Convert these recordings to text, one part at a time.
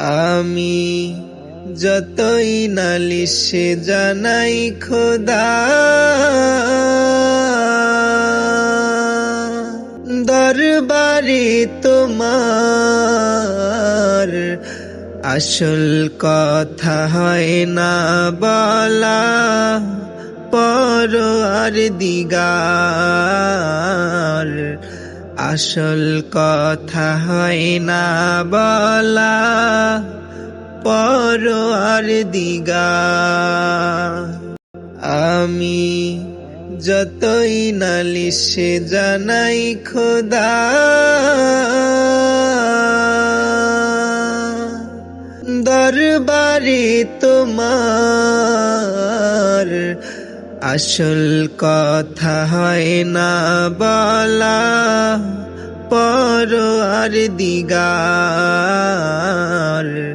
আমি যতই নালিশে জানাই খোদা, দরবারে তোমার আসল কথা হয় না বলা, পর আর দিগার আসল কথা হয় না বলা পর আর দিগা। আমি যতই নালিশে জানাই খোদা, দরবারে তোমার আসল কথা হয় না বলা। পর আর দিগার।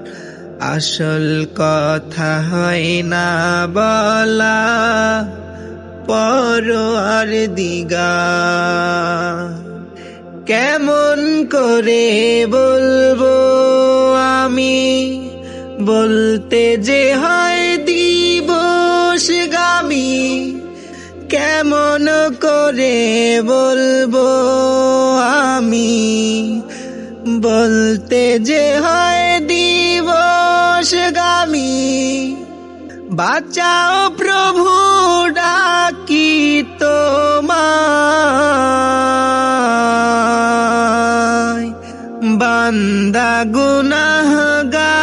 আসল কথা হয় না বলা, পর আর দিগা। কেমন করে বলব আমি? বলতে যে হয় দিবস গামি কেমন করে বলব আমি বলতে যে হয় দিবস গামী বাঁচাও প্রভু ডাকি তোমায়। বান্দা গুনাহ গা